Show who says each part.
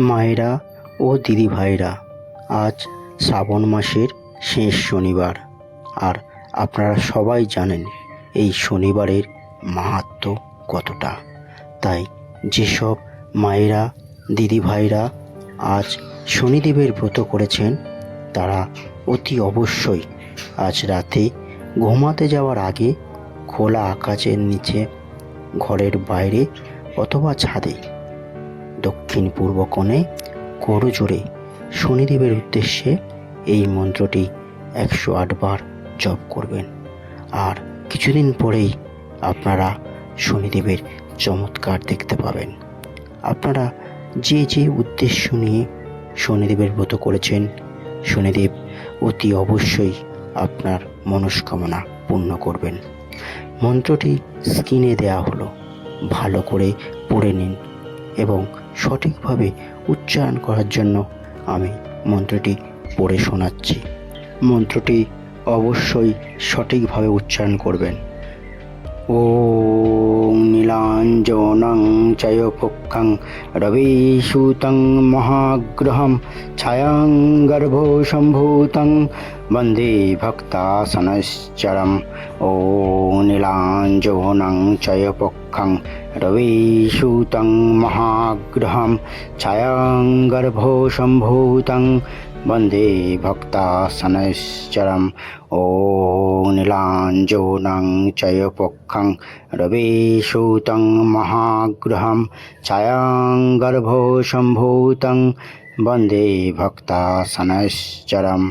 Speaker 1: মায়েরা ও দিদিভাইরা, আজ শ্রাবণ মাসের শেষ শনিবার। আর আপনারা সবাই জানেন এই শনিবারের মাহাত্ম্য কতটা। তাই যেসব মায়েরা, দিদিভাইরা আজ শনিদেবের ব্রত করেছেন, তারা অতি অবশ্যই আজ রাতে ঘুমাতে যাওয়ার আগে খোলা আকাশের নিচে, ঘরের বাইরে অথবা ছাদে দক্ষিণ পূর্ব কোণে করো জোরে শনিদেবের উদ্দেশ্যে এই মন্ত্রটি একশো আটবার জপ করবেন। আর কিছুদিন পরেই আপনারা শনিদেবের চমৎকার দেখতে পাবেন। আপনারা যে যে উদ্দেশ্য নিয়ে শনিদেবের ব্রত করেছেন, শনিদেব অতি অবশ্যই আপনার মনস্কামনা পূর্ণ করবেন। মন্ত্রটি স্ক্রিনে দেয়া হলো। ভালো করে পড়ে নিন এবং সঠিকভাবে উচ্চারণ করার জন্য আমি মন্ত্রটি পড়ে শোনাচ্ছি। মন্ত্রটি অবশ্যই সঠিকভাবে উচ্চারণ করবেন। চয় পক্ষাং রবিসূতং মহাগ্রহম ছায়াং গর্ভসম্ভূতং বন্দে ভক্তাসনশ্চরম ও নীলাঞ্জনাং চয় পক্ষাং রবিসূতং মহাগ্রহম ছায়াং গর্ভসম্ভূতং বন্দে ভক্তাসনশ্চরম ও নীলাঞ্জনাং চয়পক্ষং রবিসূতং মহাগ্রহম ছায়াং গর্ভশম্ভূতং বন্দে ভক্তাসনশ্চরম